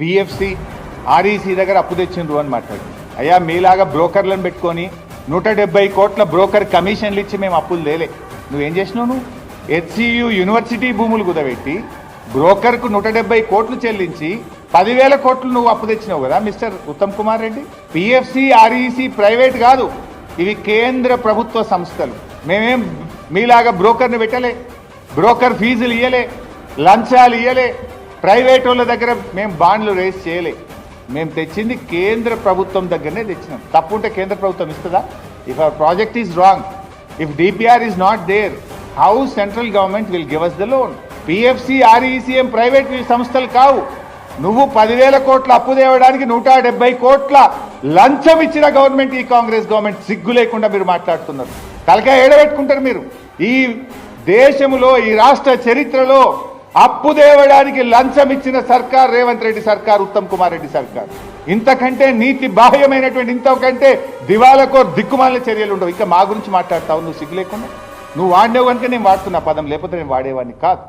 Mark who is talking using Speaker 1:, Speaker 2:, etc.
Speaker 1: PFC REC దగ్గర అప్పు తెచ్చిండ్రు అని మాట్లాడు. అయ్యా మీలాగా బ్రోకర్లను పెట్టుకొని నూట డెబ్బై కోట్ల బ్రోకర్ కమిషన్లు ఇచ్చి మేము అప్పులు లేలే నువ్వేం చేసినావు నువ్వు? హెచ్సియు యూనివర్సిటీ భూములు కుదబెట్టి బ్రోకర్కు నూట డెబ్బై కోట్లు చెల్లించి పదివేల కోట్లు నువ్వు అప్పు తెచ్చినావు కదా mister Uttam Kumar Reddy? PFC REC private కాదు. ఇవి కేంద్ర ప్రభుత్వ సంస్థలు. మేమేం మీలాగా బ్రోకర్ని పెట్టలే. బ్రోకర్ ఫీజులు ఇయ్యలే. లంచాలు ఇయ్యలే. ప్రైవేట్ వాళ్ళ దగ్గర మేము బాండ్లు రేస్ చేయలే. మేము తెచ్చింది కేంద్ర ప్రభుత్వం దగ్గరనే తెచ్చినాం. తప్పు ఉంటే కేంద్ర ప్రభుత్వం ఇస్తుందా? If our project is wrong if DPR is not there how central government will give us the loan PFC ఆర్ఈసీఎం private సంస్థలు కావు. నువ్వు పదివేల కోట్ల అప్పు తేవడానికి నూట డెబ్బై కోట్ల లంచం ఇచ్చిన గవర్నమెంట్ ఈ కాంగ్రెస్ గవర్నమెంట్ సిగ్గు లేకుండా మీరు మాట్లాడుతున్నారు. తలకాయ ఏడబెట్టుకుంటారు మీరు. ఈ దేశంలో ఈ రాష్ట్ర చరిత్రలో అప్పు దేవడానికి లంచం ఇచ్చిన సర్కార్ రేవంత్ రెడ్డి సర్కార్ ఉత్తమ్ కుమార్ రెడ్డి సర్కార్. ఇంతకంటే నీతి బాహ్యమైనటువంటి ఇంతకంటే దివాలకో దిక్కుమాలిన చర్యలు ఉండవు. ఇంకా మా గురించి మాట్లాడతావు నువ్వు సిగ్గు లేకుండా. నువ్వు వాడినవు కనుక నేను వాడుతున్నా పదం లేకపోతే నేను వాడేవాడిని కాదు.